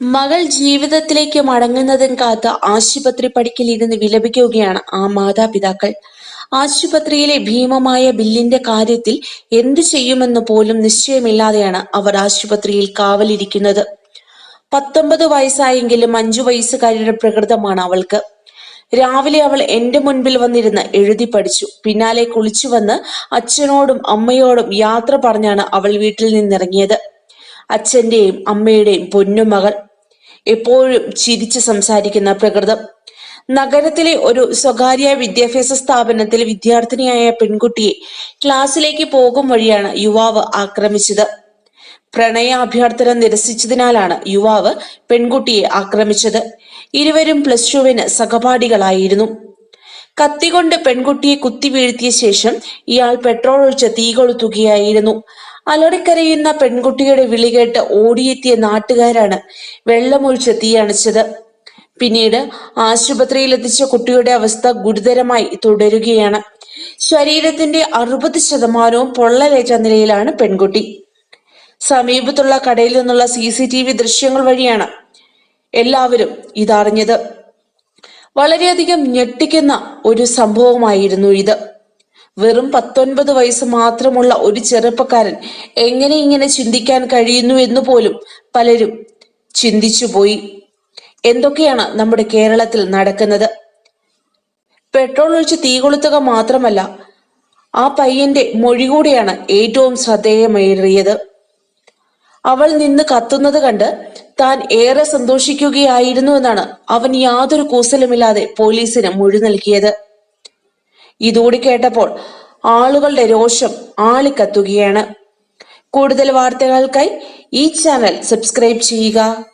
മകൾ ജീവിതത്തിലേക്ക് മടങ്ങുന്നതും കാത്ത് ആശുപത്രി പടിക്കൽ ഇരുന്ന് വിലപിക്കുകയാണ് ആ മാതാപിതാക്കൾ. ആശുപത്രിയിലെ ഭീമമായ ബില്ലിന്റെ കാര്യത്തിൽ എന്തു ചെയ്യുമെന്ന് പോലും നിശ്ചയമില്ലാതെയാണ് അവർ ആശുപത്രിയിൽ കാവലിരിക്കുന്നത്. പത്തൊമ്പത് വയസ്സായെങ്കിലും അഞ്ചു വയസ്സുകാരിയുടെ പ്രകൃതമാണ് അവൾക്ക്. രാവിലെ അവൾ എന്റെ മുൻപിൽ വന്നിരുന്ന് എഴുതി പഠിച്ചു. പിന്നാലെ കുളിച്ചു വന്ന് അച്ഛനോടും അമ്മയോടും യാത്ര പറഞ്ഞാണ് അവൾ വീട്ടിൽ നിന്നിറങ്ങിയത്. അച്ഛന്റെയും അമ്മയുടെയും പൊന്നുമകൾ എപ്പോഴും ചിരിച്ച് സംസാരിക്കുന്ന പ്രകൃതം. നഗരത്തിലെ ഒരു സ്വകാര്യ വിദ്യാഭ്യാസ സ്ഥാപനത്തിലെ വിദ്യാർത്ഥിനിയായ പെൺകുട്ടിയെ ക്ലാസ്സിലേക്ക് പോകും വഴിയാണ് യുവാവ് ആക്രമിച്ചത്. പ്രണയാഭ്യർത്ഥന നിരസിച്ചതിനാലാണ് യുവാവ് പെൺകുട്ടിയെ ആക്രമിച്ചത്. ഇരുവരും പ്ലസ് ടുവിന് സഹപാഠികളായിരുന്നു. കത്തികൊണ്ട് പെൺകുട്ടിയെ കുത്തി വീഴ്ത്തിയ ശേഷം ഇയാൾ പെട്രോൾ ഒഴിച്ച് തീ കൊളുത്തുകയായിരുന്നു. അലറിക്കരയുന്ന പെൺകുട്ടിയുടെ വിളി കേട്ട് ഓടിയെത്തിയ നാട്ടുകാരാണ് വെള്ളമൊഴിച്ച് തീ അണച്ചത്. പിന്നീട് ആശുപത്രിയിൽ എത്തിച്ച കുട്ടിയുടെ അവസ്ഥ ഗുരുതരമായി തുടരുകയാണ്. ശരീരത്തിന്റെ അറുപത് ശതമാനവും പൊള്ളലേറ്റ നിലയിലാണ് പെൺകുട്ടി. സമീപത്തുള്ള കടയിൽ നിന്നുള്ള സി സി ടി വി ദൃശ്യങ്ങൾ വഴിയാണ് എല്ലാവരും ഇതറിഞ്ഞത്. വളരെയധികം ഞെട്ടിക്കുന്ന ഒരു സംഭവമായിരുന്നു ഇത്. വെറും പത്തൊൻപത് വയസ്സ് മാത്രമുള്ള ഒരു ചെറുപ്പക്കാരൻ എങ്ങനെ ഇങ്ങനെ ചിന്തിക്കാൻ കഴിയുന്നു എന്ന് പോലും പലരും ചിന്തിച്ചുപോയി എന്തൊക്കെയാണ് നമ്മുടെ കേരളത്തിൽ നടക്കുന്നത്? പെട്രോൾ ഒഴിച്ച് തീ കൊളുത്തുക മാത്രമല്ല ആ പയ്യന്റെ മൊഴി കൂടിയാണ് ഏറ്റവും ശ്രദ്ധേയമേറിയത്. അവൾ നിന്ന് കത്തുന്നത് കണ്ട് താൻ ഏറെ സന്തോഷിക്കുകയായിരുന്നു എന്നാണ് അവൻ യാതൊരു കൂസലുമില്ലാതെ പോലീസിന് മൊഴി നൽകിയത്. ഇതുകൂടി കേട്ടപ്പോൾ ആളുകളുടെ രോഷം ആളിക്കത്തുകയാണ്. കൂടുതൽ വാർത്തകൾക്കായി ഈ ചാനൽ സബ്സ്ക്രൈബ് ചെയ്യുക.